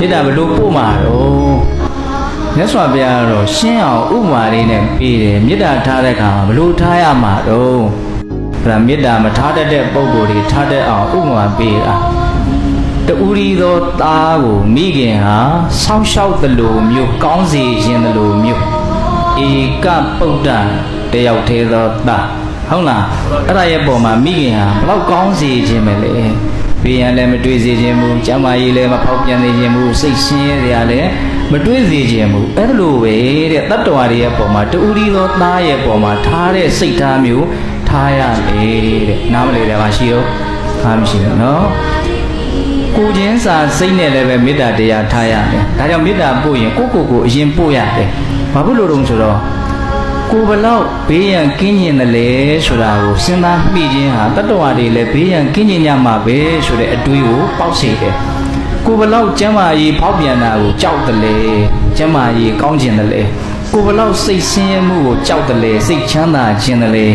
မေတ္တာဘယ်လိုပို့မှာတော့မြတ်စွာဘုရားကတော့ရှင်းအောင်ဥပမာလေးနဲ့ပြီးတယ်မေတ္တာထားတဲ့အခါမှာဘယ်လိုထားရမှာတော့အဲ့ဒါမေတ္တာမထားတတ်တဲ့ပုံကိုယ်တွေထားတတ်အောင်ဥပမာပေးတာတူရီသောသားကိုမိခင်ဟာဆောင်းလျှောက်သလိုမျိုးကောင်းစေခြင်းသလိုမျိုးဧကပုဒ္ဒတယောက်သေးသောသားဟုတ်လားအဲ့ဒါရဲ့ပုံမှာမိခင်ဟာဘလောက်ကောင်းစေခြင်းပဲလေ ဘေးရန်လည်းမတွေးစေခြင်းဘူးကျမ်းမာရေးလည်းမဖောက်ပြန်စေခြင်းဘူးစိတ်ဆင်းရဲစရာလည်းမတွေးစေခြင်းဘူးအဲ့လိုပဲတဲ့တတ္တဝါတွေရဲ့ပုံမှာတူရီသောသားရဲ့ပုံမှာထားတဲ့စိတ်ထားမျိုးထားရလေတဲ့နားမလည်တယ်ပါရှိရောအားမရှိဘူးနော်ကိုချင်းစာစိတ်နဲ့လည်းပဲမေတ္တာတရားထားရတယ်။ဒါကြောင့်မေတ္တာပို့ရင်ကိုကိုကိုအရင်ပို့ရတယ်။ဘာဖြစ်လို့တုံးဆိုတော့ ကိုဘလောက်ဘေးရန်ကင်းကျင်တယ်လေဆိုတာကိုစဉ်းစားမိခြင်းဟာတတ္တဝါတွေလည်းဘေးရန်ကင်းကျင်ကြမှာပဲဆိုတဲ့အတွေးကိုပေါက်စေတယ်။ကိုဘလောက်ကျမ်းမာရေးဖောက်ပြန်တာကိုကြောက်တယ်လေကျမ်းမာရေးကောင်းကျင်တယ်လေကိုဘလောက်စိတ်ဆင်းရဲမှုကိုကြောက်တယ်လေစိတ်ချမ်းသာခြင်းတယ်လေ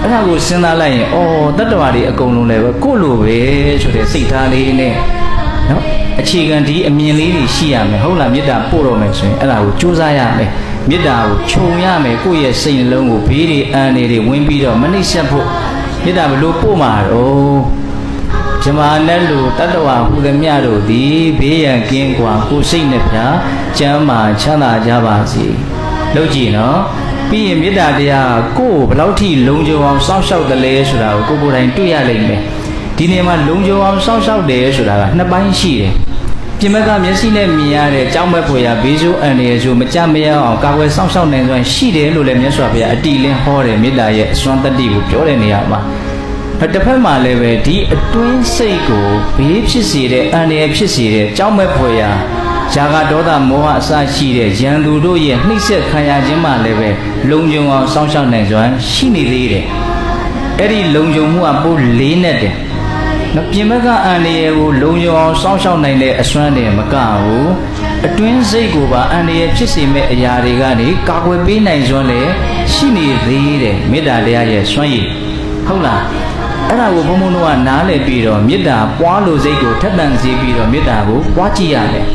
အဲ့ဒါကိုစဉ်းစားလိုက်ရင်အော်တတ္တဝါတွေအကုန်လုံးလည်းပဲကိုယ့်လိုပဲဆိုတဲ့စိတ်ထားလေးနဲ့ နော်အခြေခံဒီအမြင်လေးတွေရှိရမယ်ဟုတ်လားမေတ္တာပို့တော့မယ်ဆိုရင်အဲ့ဒါကိုကြိုးစားရမယ်မေတ္တာကိုခြုံရမယ်ကိုယ့်ရဲ့စိတ်နှလုံးကိုဘေးတွေအန်တွေတွေဝင်ပြီးတော့မနှိမ့်ဆက်ဖို့မေတ္တာဘလို့ပို့မှာတော့ဇမာနဲ့လူတတ္တဝါဟူသည်မြတ်တို့သည်ဘေးရန်ကင်းကွာကိုယ်စိတ်နဲ့ဖြာကျမ်းမာချမ်းသာကြပါစေလုပ်ကြည့်နော်ပြီးရင်မေတ္တာတရားကိုယ်ကိုဘယ်လောက်ထိလုံခြုံအောင်စောင့်ရှောက်တယ်လဲဆိုတာကိုကိုယ်ကိုယ်တိုင်တွေ့ရလိမ့်မယ် ဒီနေရာမှာလုံခြုံအောင်စောင့်ရှောက်တယ်ဆိုတာကနှစ်ပိုင်းရှိတယ်။ပြင်ဘက်ကမျက်စိနဲ့မြင်ရတဲ့ကြောင်းမဲ့ဖွယ်ရဘေးဆိုးအန္တရာယ်ဆိုမကြမရအောင်ကာကွယ်စောင့်ရှောက်နိုင်စွမ်းရှိတယ်လို့လည်းမြတ်စွာဘုရားအတိလင်းဟောတယ်မေတ္တာရဲ့အစွမ်းတတ္တိကိုပြောတဲ့နေရာမှာတစ်ဖက်မှာလည်းပဲဒီအတွင်းစိတ်ကိုဘေးဖြစ်စေတဲ့အန္တရာယ်ဖြစ်စေတဲ့ကြောင်းမဲ့ဖွယ်ရာဇာကဒေါသမောဟအစရှိတဲ့ယံသူတို့ရဲ့နှိမ့်ဆက်ခံရခြင်းမှလည်းပဲလုံခြုံအောင်စောင့်ရှောက်နိုင်စွမ်းရှိနေသေးတယ်။အဲ့ဒီလုံခြုံမှုကပိုလေးနဲ့တယ်။ နော်ပြင်ဘက်ကအန္တရာယ်ကိုလုံခြုံအောင်စောင့်ရှောက်နိုင်တဲ့အစွမ်းတွေမကဘူးအတွင်းစိတ်ကိုပါအန္တရာယ်ဖြစ်စေမဲ့အရာတွေကနေကာကွယ်ပေးနိုင်စွမ်းလည်းရှိနေသေးတယ်မေတ္တာတရားရဲ့စွမ်းရည်ဟုတ်လားအဲ့ဒါကိုဘုံဘုံတို့ကနားလည်ပြီးတော့မေတ္တာပွားလို့စိတ်ကိုထက်သန်စေပြီးတော့မေတ္တာကိုပွားကြည့်ရတယ်